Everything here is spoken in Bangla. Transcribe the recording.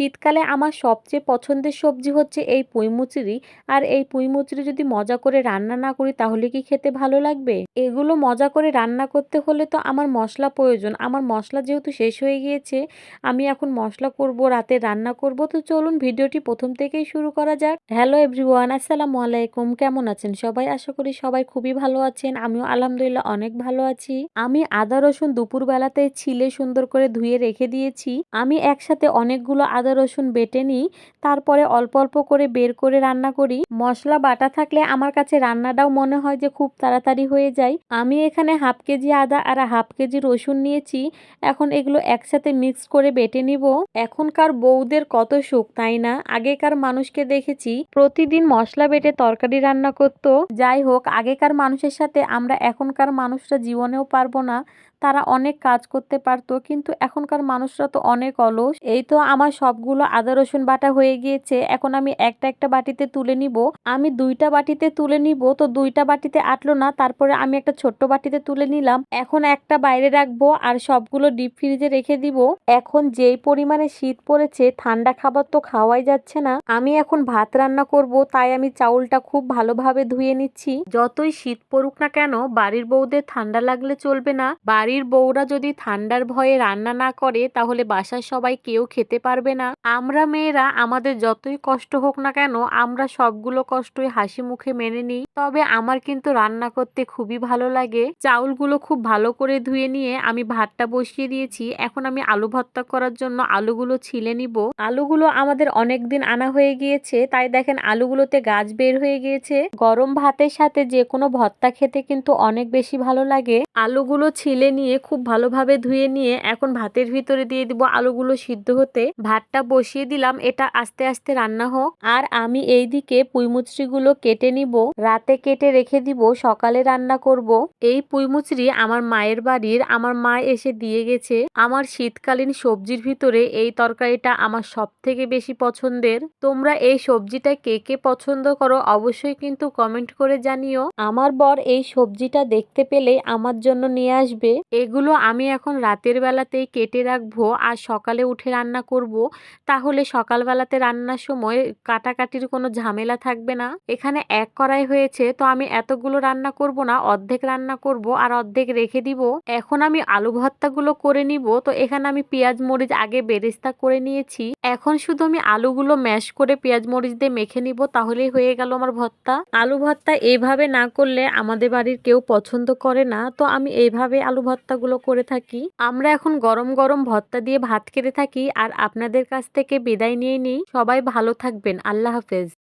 শীতকালে আমার সবচেয়ে পছন্দের সবজি হচ্ছে এই পুঁইমুচড়ি আর এই পুঁইমুচড়ি যদি মজা করে রান্না না করি, তাহলে কি খেতে ভালো লাগবে? এগুলো মজা করে রান্না করতে হলে তো আমার মশলা প্রয়োজন। আমার মশলা যেহেতু শেষ হয়ে গিয়েছে, আমি এখন মশলা করব, রাতে রান্না করব। তো চলুন ভিডিওটি প্রথম থেকেই শুরু করা যাক। হ্যালো এভরিওয়ান, আসসালামু আলাইকুম। কেমন আছেন সবাই? আশা করি সবাই খুবই ভালো আছেন। আমিও আলহামদুলিল্লাহ অনেক ভালো আছি। আমি আদা রসুন দুপুর বেলাতে ছিলে সুন্দর করে ধুয়ে রেখে দিয়েছি। আমি একসাথে অনেকগুলো আদা রসুন বেটে নিই, তারপরে অল্প অল্প করে বের করে রান্না করি। মশলা, বাটা থাকলে আমার কাছে রান্নাটাও মনে হয় যে খুব তাড়াতাড়ি হয়ে যায়। আমি এখানে হাফ কেজি আদা আর হাফ কেজি রসুন নিয়েছি। এখন এগুলো একসাথে মিক্স করে বেটে নিব। এখনকার বউদের কত সুখ, তাই না? আগেকার মানুষকে দেখেছি প্রতিদিন মশলা বেটে তরকারি রান্না করত। যাই হোক, আগেকার মানুষের সাথে আমরা এখনকার মানুষরা জীবনেও পারব না। তারা অনেক কাজ করতে পারতো, কিন্তু এখনকার মানুষরা তো অনেক অলস। এই তো আমার সবগুলো আদা, রসুন বাটা হয়ে গিয়েছে, এখন আমি একটা একটা বাটিতে তুলে নিব। আমি দুইটা বাটিতে তুলে নিব, তো দুইটা বাটিতে আটলো না, তারপরে আমি একটা ছোট্ট বাটিতে তুলে নিলাম। এখন একটা বাইরে রাখব আর সবগুলো ডিপ ফ্রিজে রেখে দিব। এখন যেই পরিমাণে শীত পড়েছে, ঠান্ডা খাবার তো খাওয়াই যাচ্ছে না। আমি এখন ভাত রান্না করব, তাই আমি চাউলটা খুব ভালোভাবে ধুয়ে নিচ্ছি। যতই শীত পড়ুক না কেন, বাড়ির বউদের ঠান্ডা লাগলে চলবে না। বাড়ির বউরা যদি ঠান্ডার ভয়ে রান্না না করে, তাহলে বাসার সবাই কেউ খেতে পারবে না। আমরা মেয়েরা, আমাদের যতই কষ্ট হোক না কেন, আমরা সবগুলো কষ্টই হাসি মুখে মেনে নিই। তবে আমার কিন্তু রান্না করতে খুবই ভালো লাগে। চাউলগুলো খুব ভালো করে ধুয়ে নিয়ে আমি ভাতটা বসিয়ে দিয়েছি। এখন আমি আলু ভর্তা করার জন্য আলুগুলো ছিলে নিব। আলুগুলো আমাদের অনেক দিন আনা হয়ে গিয়েছে, তাই দেখেন আলুগুলোতে গাছ বের হয়ে গিয়েছে। গরম ভাতের সাথে যে কোনো ভর্তা খেতে কিন্তু অনেক বেশি ভালো লাগে। আলুগুলো ছিলে নিয়ে খুব ভালোভাবে ধুয়ে নিয়ে এখন ভাতের ভিতরে দিয়ে দিব আলুগুলো সিদ্ধ হতে। ভাতটা বসিয়ে দিলাম, এটা আস্তে আস্তে রান্না হোক। আর আমি এইদিকে পুঁইমুচড়িগুলো কেটে নিব। রাতে কেটে রেখে দিব, সকালে রান্না করব। এই পুঁইমুচড়ি আমার মায়ের বাড়ির, আমার মা এসে দিয়ে গেছে। আমার শীতকালীন সবজির ভিতরে এই তরকারিটা আমার সব থেকে বেশি পছন্দের। তোমরা এই সবজিটা কে কে পছন্দ করো অবশ্যই কিন্তু কমেন্ট করে জানিও। আমার বর এই সবজিটা দেখতে পেলে আমার জন্য নিয়ে আসবে। এগুলো আমি এখন রাতের বেলাতেই কেটে রাখব আর সকালে উঠে রান্না করব। তাহলে সকালবেলাতে রান্নার সময় কাটাকাটির কোনো ঝামেলা থাকবে না। এখানে এক কড়াই হয়েছে, তো আমি এতগুলো রান্না করব না, অর্ধেক রান্না করব আর অর্ধেক রেখে দিব। এখন আমি আলু ভর্তাগুলো করে নিব, তো এখানে আমি পেঁয়াজ, মরিচ, আগে বেরেস্তা করে নিয়েছি। এখন শুধু আমি আলুগুলো ম্যাশ করে পেঁয়াজ, মরিচ দিয়ে মেখে নিব, তাহলেই হয়ে গেল আমার ভর্তা। আলু ভর্তা এইভাবে না করলে আমাদের বাড়ির কেউ পছন্দ করে না, তো আমি এইভাবে আলু ভর্তাগুলো করে থাকি। আমরা এখন গরম গরম ভর্তা দিয়ে ভাত খেতে থাকি, আর আপনাদের কাছ থেকে বিদায় নিয়ে নিই। সবাই ভালো থাকবেন, আল্লাহ হাফেজ।